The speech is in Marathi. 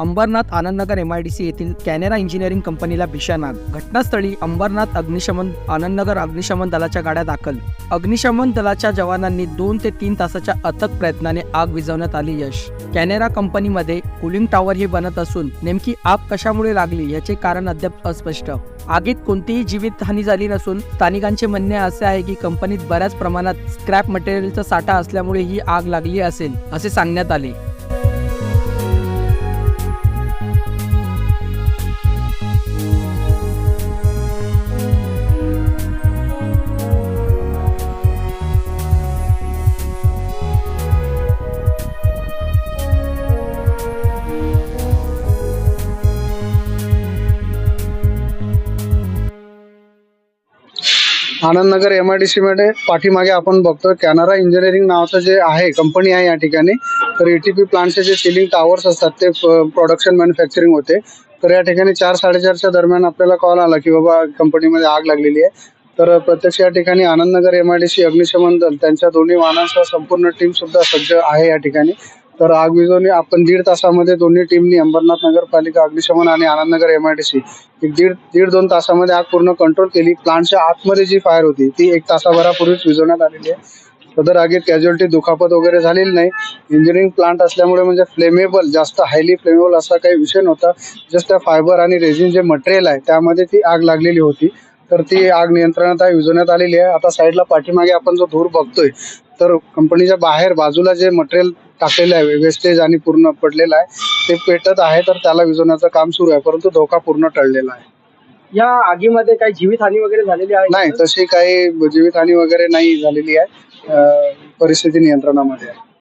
Ambarnath Anandnagar M I D C येथील कॅनेरा इंजिनिअरिंग कंपनीला भीषण आग. घटनास्थळी अंबरनाथ अग्निशमन आनंदनगर अग्निशमन दलाच्या गाड्या दाखल. अग्निशमन दलाच्या जवानांनी दोन ते तीन तासाच्या अथक प्रयत्नाने आग विझवण्यात आली यश. कॅनेरा कंपनीमध्ये कुलिंग टॉवर ही बनत असून नेमकी आग कशामुळे लागली याचे कारण अद्याप अस्पष्ट. आगीत कोणतीही जीवितहानी झाली नसून स्थानिकांचे म्हणणे असे आहे की कंपनीत बऱ्याच प्रमाणात स्क्रॅप मटेरियलचा साठा असल्यामुळे ही आग लागली असेल असे सांगण्यात आले. Anandnagar M I D C मध्ये पाठीमागे आपण बघतो कॅनरा इंजिनिअरिंग नावाचं जे आहे कंपनी आहे या ठिकाणी. तर एटीपी प्लांटचे जे सिलिंग टावर्स असतात ते प्रोडक्शन मॅन्युफॅक्चरिंग होते. तर या ठिकाणी चार साडेचारच्या दरम्यान आपल्याला कॉल आला की बाबा कंपनीमध्ये आग लागलेली आहे. तर प्रत्यक्ष या ठिकाणी Anandnagar M I D C अग्निशमन दल त्यांच्या दोन्ही वाहनांसह संपूर्ण टीम सुद्धा सज्ज आहे या ठिकाणी. तर आग विझवणी आपण दीड तासामध्ये दोन्ही टीमनी अंबरनाथ नगरपालिका अग्निशमन आणि Anandnagar M I D C एक दीड दीड दोन तासामध्ये आग पूर्ण कंट्रोल केली. प्लांटच्या आतमध्ये जी फायर होती ती एक तासाभरापूर्वीच विझवण्यात आलेली आहे. सदर आगीत कॅज्युअलिटी दुखापत वगैरे झालेली नाही. इंजिनिअरिंग प्लांट असल्यामुळे म्हणजे फ्लेमेबल जास्त हायली फ्लेमेबल असा काही विषय नव्हता. जस्ट त्या फायबर आणि रेझिन जे मटेरियल आहे त्यामध्ये ती आग लागलेली होती. तर ती आग नियंत्रणात विजवण्यात आलेली आहे. आता साईडला पाठीमागे आपण जो धूर बघतोय तर कंपनीच्या बाहेर बाजूला जे मटेरियल टाकलेलं आहे. वेस्टेज आणि पूर्ण पडलेलं आहे. ते पेटत आहे तर त्याला विझवण्याचं काम सुरू आहे. परंतु धोका पूर्ण टळलेला आहे. या आगीमध्ये काही जीवितहानी वगैरे झालेली आहे? नाही तशी काही जीवितहानी वगैरे नाही झालेली आहे. अं, परिस्थिती नियंत्रणामध्ये आहे.